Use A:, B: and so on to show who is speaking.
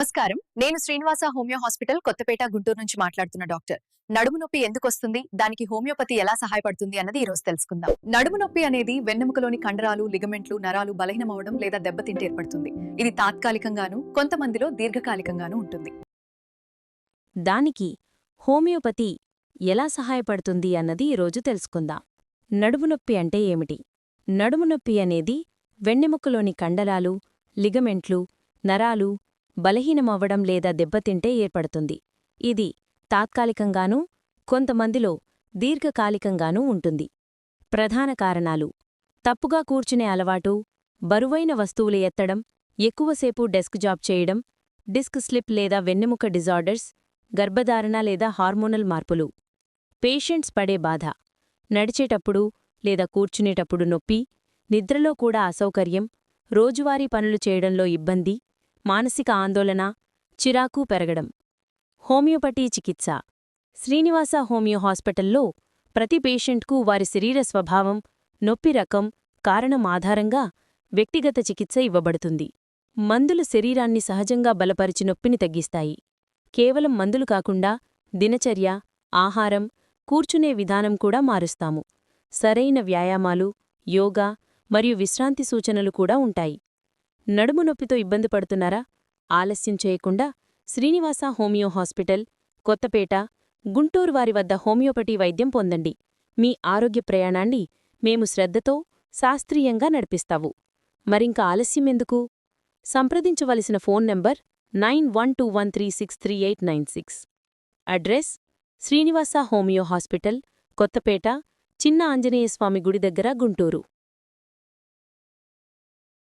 A: నమస్కారం. నేను Srinivasa homeo hospital Kothapeta Guntur నుంచి మాట్లాడుతున్న డాక్టర్. నడుము నొప్పి ఎందుకు వస్తుంది దానికి హోమియోపతి ఎలా సహాయపడుతుంది అన్నది ఈ రోజు తెలుసుకుందాం. నడుము నొప్పి అనేది వెన్నెముకలోని కండరాలు లిగమెంట్లు నరాలు బలహీనమవడం లేదా దెబ్బతింటే ఏర్పడుతుంది. ఇది తాత్కాలికంగాను కొంతమందిలో దీర్ఘకాలికంగాను ఉంటుంది.
B: దానికి హోమియోపతి ఎలా సహాయపడుతుంది అన్నది ఈరోజు తెలుసుకుందాం. నడుము నొప్పి అంటే ఏమిటి? నడుము నొప్పి అనేది వెన్నెముకలోని కండరాలు లిగమెంట్లు నరాలు బలహీనమవ్వడం లేదా దెబ్బతింటే ఏర్పడుతుంది. ఇది తాత్కాలికంగానూ కొంతమందిలో దీర్ఘకాలికంగానూ ఉంటుంది. ప్రధాన కారణాలు. తప్పుగా కూర్చునే అలవాటు బరువైన వస్తువులు ఎత్తడం ఎక్కువసేపు డెస్క్ జాబ్ చేయడం డిస్క్ స్లిప్ లేదా వెన్నెముక డిజార్డర్స్ గర్భధారణ లేదా హార్మోనల్ మార్పులు. పేషెంట్స్ పడే బాధ. నడిచేటప్పుడు లేదా కూర్చునేటప్పుడు నొప్పి నిద్రలో కూడా అసౌకర్యం రోజువారీ పనులు చేయడంలో ఇబ్బంది మానసిక ఆందోళన చిరాకు పెరగడం. హోమియోపతి చికిత్స. శ్రీనివాస హోమియో హాస్పిటల్లో ప్రతి పేషెంట్కు వారి శరీర స్వభావం నొప్పి రకం కారణం ఆధారంగా వ్యక్తిగత చికిత్స ఇవ్వబడుతుంది. మందులు శరీరాన్ని సహజంగా బలపరిచి నొప్పిని తగ్గిస్తాయి. కేవలం మందులు కాకుండా దినచర్య ఆహారం కూర్చునే విధానం కూడా మారుస్తాము. సరైన వ్యాయామాలు యోగా మరియు విశ్రాంతి సూచనలు కూడా ఉంటాయి. నడుము నొప్పితో ఇబ్బంది పడుతున్నారా? ఆలస్యం చేయకుండా శ్రీనివాస హోమియో హాస్పిటల్ కొత్తపేట గుంటూరు వారి వద్ద హోమియోపతి వైద్యం పొందండి. మీ ఆరోగ్య ప్రయాణాన్ని మేము శ్రద్ధతో శాస్త్రీయంగా నడిపిస్తావు. మరింక ఆలస్యం ఎందుకు? సంప్రదించవలసిన phone number nine one two one three six three eight nine six. Address Srinivasa homeo hospital Kothapeta చిన్న ఆంజనేయస్వామి గుడి దగ్గర గుంటూరు.